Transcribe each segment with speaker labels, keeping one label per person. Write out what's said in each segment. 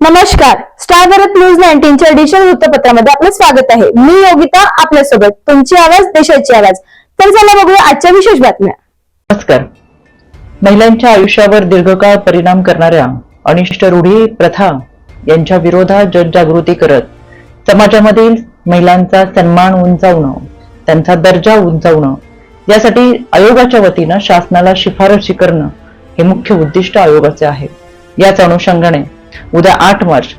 Speaker 1: नमस्कार. Star Bharat news नाईन्टीनच्या digital वृत्तपत्रामध्ये आपलं स्वागत आहे. मी योगिता आपल्यासोबत तुमची आवाज देशाची आवाज. तर चला बघूया आजच्या विशेष बातम्या.
Speaker 2: नमस्कार. महिलांच्या आयुष्यावर दीर्घकाळ परिणाम करणाऱ्या अनिष्ट रूढी प्रथा यांच्या विरोधात जनजागृती करत समाजामधील महिलांचा सन्मान उंचावणं त्यांचा दर्जा उंचावणं यासाठी आयोगाच्या वतीनं शासनाला शिफारशी करणं हे मुख्य उद्दिष्ट आयोगाचे आहे. याच अनुषंगाने उद्या आठ मार्च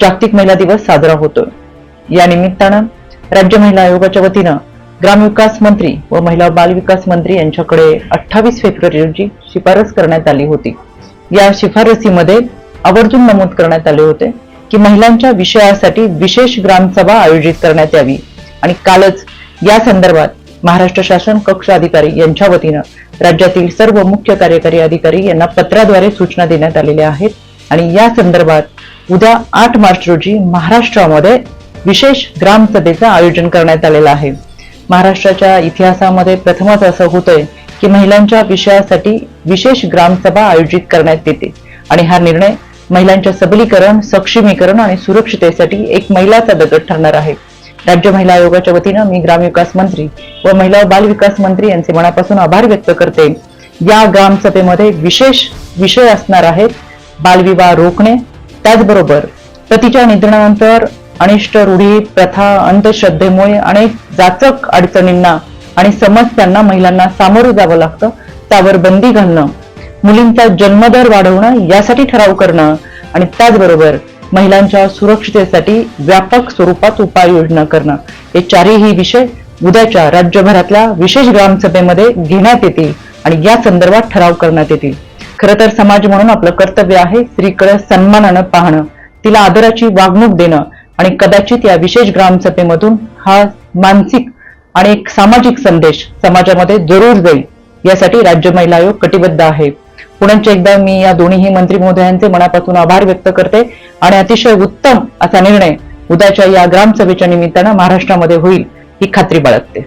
Speaker 2: जागतिक महिला दिवस साजरा होतोय या निमित्तानं राज्य महिला आयोगाच्या वतीनं ग्रामविकास मंत्री व महिला बालविकास मंत्री यांच्याकडे अठ्ठावीस फेब्रुवारी रोजी शिफारस करण्यात आली होती. या शिफारसीमध्ये आवर्जून नमूद करण्यात आले होते की महिलांच्या विषयासाठी विशेष ग्रामसभा आयोजित करण्यात यावी आणि कालच या संदर्भात महाराष्ट्र शासन कक्ष अधिकारी यांच्या वतीनं राज्यातील सर्व मुख्य कार्यकारी अधिकारी यांना पत्राद्वारे सूचना देण्यात आलेल्या आहेत. आणि या संदर्भात उद्या आठ मार्च रोजी महाराष्ट्रामध्ये विशेष ग्रामसभेचं आयोजन करण्यात आलेलं आहे. महाराष्ट्राच्या इतिहासामध्ये प्रथमच असं होतंय की महिलांच्या विषयासाठी विशेष ग्रामसभा आयोजित करण्यात येते. आणि हा निर्णय महिलांच्या सबलीकरण सक्षमीकरण आणि सुरक्षितेसाठी एक महिलाचा दगड ठरणार आहे. राज्य महिला आयोगाच्या वतीनं मी ग्रामविकास मंत्री व महिला व बाल विकास मंत्री यांचे मनापासून आभार व्यक्त करते. या ग्रामसभेमध्ये विशेष विषय असणार आहेत बालविवाह रोखणे त्याचबरोबर पतीच्या निधनानंतर अनिष्ट रूढी प्रथा अंधश्रद्धेमुळे अनेक जाचक अडचणींना आणि समस्यांना महिलांना सामोरं जावं लागतं. त्यावर बंदी घालणं मुलींचा जन्मदर वाढवणं यासाठी ठराव करणं आणि त्याचबरोबर महिलांच्या सुरक्षितेसाठी व्यापक स्वरूपात उपाययोजना करणं. हे चारही विषय उद्याच्या राज्यभरातल्या विशेष ग्रामसभेमध्ये घेण्यात येतील आणि या संदर्भात ठराव करण्यात येतील. खरं तर समाज म्हणून आपलं कर्तव्य आहे स्त्रीकडे सन्मानानं पाहणं तिला आदराची वागणूक देणं. आणि कदाचित या विशेष ग्रामसभेमधून हा मानसिक आणि एक सामाजिक संदेश समाजामध्ये जरूर जाईल. यासाठी राज्य महिला आयोग कटिबद्ध आहे. पुण्याच्या एकदा मी या दोन्ही मंत्री महोदयांचे मनापासून आभार व्यक्त करते आणि अतिशय उत्तम असा निर्णय उद्याच्या या ग्रामसभेच्या निमित्तानं महाराष्ट्रामध्ये होईल ही खात्री बाळगते.